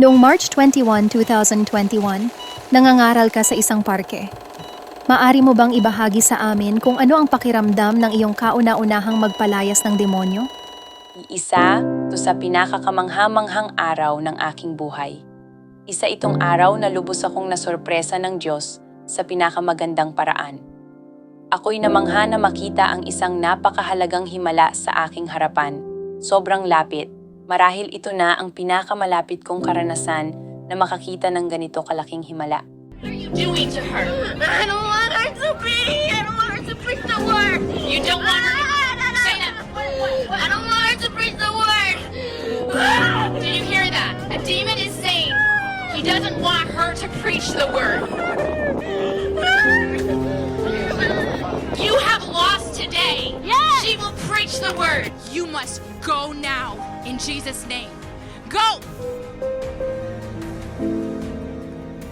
Noong March 21, 2021, nangangaral ka sa isang parke. Maari mo bang ibahagi sa amin kung ano ang pakiramdam ng iyong kauna-unahang magpalayas ng demonyo? Isa to sa pinakakamanghamanghang araw ng aking buhay. Isa itong araw na lubos akong nasorpresa ng Diyos sa pinakamagandang paraan. Ako'y namangha na makita ang isang napakahalagang himala sa aking harapan. Sobrang lapit. Marahil ito na ang pinakamalapit kong karanasan na makakita ng ganito kalaking himala. What are you doing to her? I don't want her to be. I don't want her to preach the word. You don't want her to say that. I don't want her to preach the word. Did you hear that? A demon is saying he doesn't want her to preach the word. Preach the word. You must go now in Jesus' name. Go!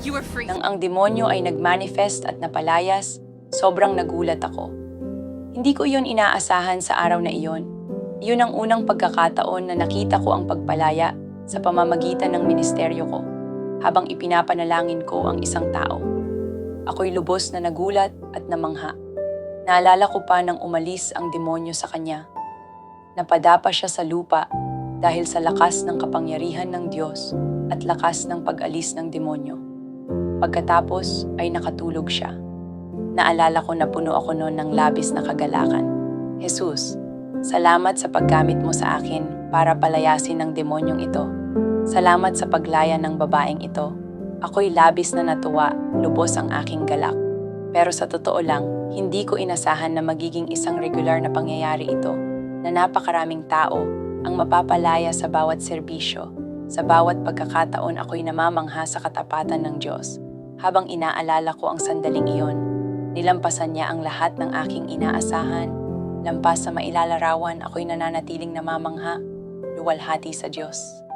You are free. Nang ang demonyo ay nagmanifest at napalayas, sobrang nagulat ako. Hindi ko iyon inaasahan sa araw na iyon. Iyon ang unang pagkakataon na nakita ko ang pagpalaya sa pamamagitan ng ministeryo ko habang ipinapanalangin ko ang isang tao. Ako'y lubos na nagulat at namangha. Naalala ko pa nang umalis ang demonyo sa kanya. Napadapa siya sa lupa dahil sa lakas ng kapangyarihan ng Diyos at lakas ng pag-alis ng demonyo. Pagkatapos ay nakatulog siya. Naalala ko na puno ako noon ng labis na kagalakan. Jesus, salamat sa paggamit mo sa akin para palayasin ng demonyong ito. Salamat sa paglaya ng babaeng ito. Ako'y labis na natuwa, lubos ang aking galak. Pero sa totoo lang, hindi ko inasahan na magiging isang regular na pangyayari ito, na napakaraming tao ang mapapalaya sa bawat serbisyo. Sa bawat pagkakataon ako'y namamangha sa katapatan ng Diyos. Habang inaalala ko ang sandaling iyon, nilampasan niya ang lahat ng aking inaasahan. Lampas sa mailalarawan, ako'y nananatiling namamangha, luwalhati sa Diyos.